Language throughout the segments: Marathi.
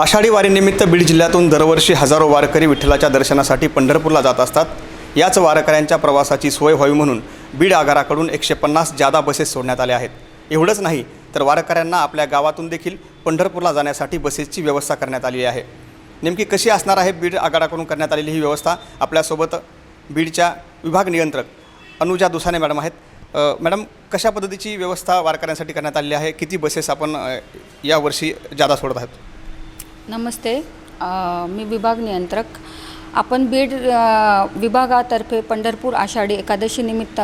आषाढी वारीनिमित्त बीड जिल्ह्यातून दरवर्षी हजारो वारकरी विठ्ठलाच्या दर्शनासाठी पंढरपूरला जात असतात. याच वारकऱ्यांच्या प्रवासाची सोय व्हावी म्हणून बीड आगाराकडून एकशे पन्नास जादा बसेस सोडण्यात आल्या आहेत. एवढंच नाही तर वारकऱ्यांना आपल्या गावातून देखील पंढरपूरला जाण्यासाठी बसेसची व्यवस्था करण्यात आली आहे. नेमकी कशी असणार आहे बीड आगाराकडून करण्यात आलेली ही व्यवस्था? आपल्यासोबत बीडच्या विभाग नियंत्रक अनुजा दुसाने मॅडम आहेत. मॅडम कशा पद्धतीची व्यवस्था वारकऱ्यांसाठी करण्यात आलेली आहे? किती बसेस आपण यावर्षी जादा सोडत आहात? नमस्ते मी विभाग नियंत्रक आपण बीड विभागातर्फे पंढरपूर आषाढी एकादशीनिमित्त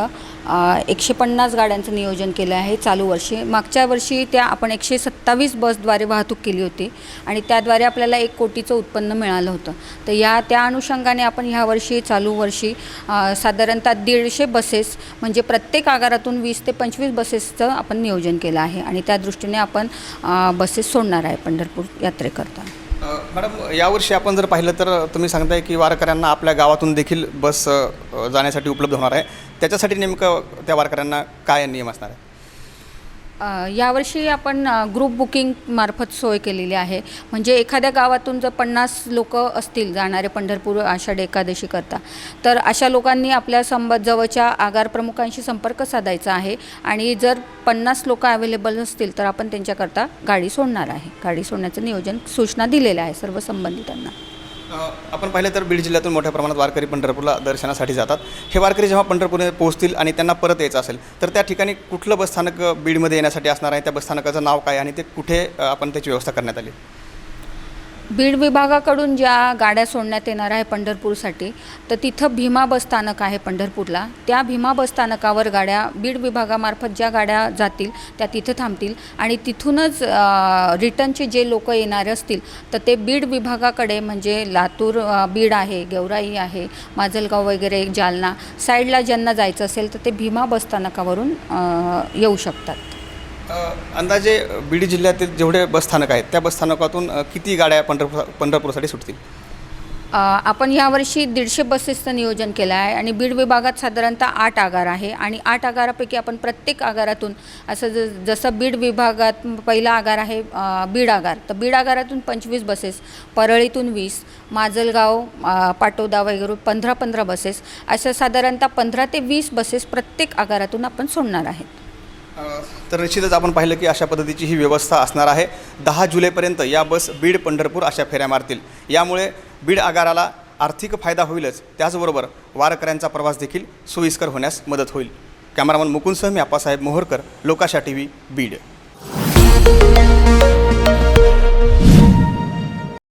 एकशे पन्नास गाड्यांचं नियोजन केलं आहे चालू वर्षी. मागच्या वर्षी त्या आपण एकशे सत्तावीस बसद्वारे वाहतूक केली होती आणि त्याद्वारे आपल्याला एक कोटीचं उत्पन्न मिळालं होतं. तर या त्या अनुषंगाने आपण ह्या वर्षी चालू वर्षी साधारणतः दीडशे बसेस म्हणजे प्रत्येक आगारातून वीस ते पंचवीस बसेसचं आपण नियोजन केलं आहे आणि त्या दृष्टीने आपण बसेस सोडणार आहे पंढरपूर यात्रेकरता. मॅडम यावर्षी आपण जर पाहिलं तर तुम्ही सांगताय की वारकऱ्यांना आपल्या गावातून देखील बस जाण्यासाठी उपलब्ध होणार आहे. त्याच्यासाठी नेमकं त्या वारकऱ्यांना काय नियम असणार आहे यावर्षी आपण ग्रुप बुकिंग मार्फत सोय केलेली आहे. म्हणजे एखाद्या गावातून जर पन्नास लोक असतील जाणारे पंढरपूर आषाढ एकादशी करता तर अशा लोकांनी आपल्या संब जवळच्या आगार प्रमुखांशी संपर्क साधायचा आहे. आणि जर पन्नास लोक अवेलेबल असतील तर आपण त्यांच्याकरता गाडी सोडणार आहे. गाडी सोडण्याचं नियोजन सूचना दिलेल्या आहे सर्व संबंधितांना. आपण पाहिलं तर बीड जिल्ह्यातून मोठ्या प्रमाणात वारकरी पंढरपूरला दर्शनासाठी जातात. हे वारकरी जेव्हा पंढरपूरमध्ये पोहोचतील आणि त्यांना परत यायचं असेल तर त्या ठिकाणी कुठलं बसस्थानक बीडमध्ये येण्यासाठी असणार आहे? त्या बसस्थानकाचं नाव काय आणि ते कुठे आपण त्याची व्यवस्था करण्यात आली? बीड विभागाकडून ज्या गाड्या सोडण्यात येणार आहे पंढरपूरसाठी तर तिथं भीमा बसस्थानक आहे पंढरपूरला. त्या भीमा बसस्थानकावर गाड्या बीड विभागामार्फत ज्या गाड्या जातील त्या तिथं थांबतील. आणि तिथूनच रिटर्नचे जे लोक येणारे असतील तर ते बीड विभागाकडे म्हणजे लातूर बीड आहे गेवराई आहे माजलगाव वगैरे जालना साईडला ज्यांना जायचं असेल तर ते भीमा बसस्थानकावरून येऊ शकतात. अंदाजे बीड जिल्ह्यातील जेवढे बसस्थानक आहेत त्या बसस्थानकातून किती गाड्या पंढरपूर पंढरपूरसाठी सुटतील? आपण यावर्षी दीडशे बसेसचं नियोजन केलं आहे आणि बीड विभागात साधारणतः आठ आगार आहे आणि आठ आगारापैकी आपण प्रत्येक आगारातून असं ज जसं बीड विभागात पहिला आगार आहे बीड आगार तर बीड आगारातून पंचवीस बसेस परळीतून वीस माजलगाव पाटोदा वगैरे पंधरा पंधरा बसेस अशा साधारणतः पंधरा ते वीस बसेस प्रत्येक आगारातून आपण सोडणार आहेत. तर निश्चितच आपण पाहिलं की अशा पद्धतीची ही व्यवस्था असणार आहे. दहा जुलैपर्यंत या बस बीड पंढरपूर अशा फेऱ्या मारतील. यामुळे बीड आगाराला आर्थिक फायदा होईलच. त्याचबरोबर वारकऱ्यांचा प्रवास देखील सोयीस्कर होण्यास मदत होईल. कॅमेरामन मुकुंदसह मी आप्पासाहेब मोहोरकर लोकाशा टी व्ही बीड.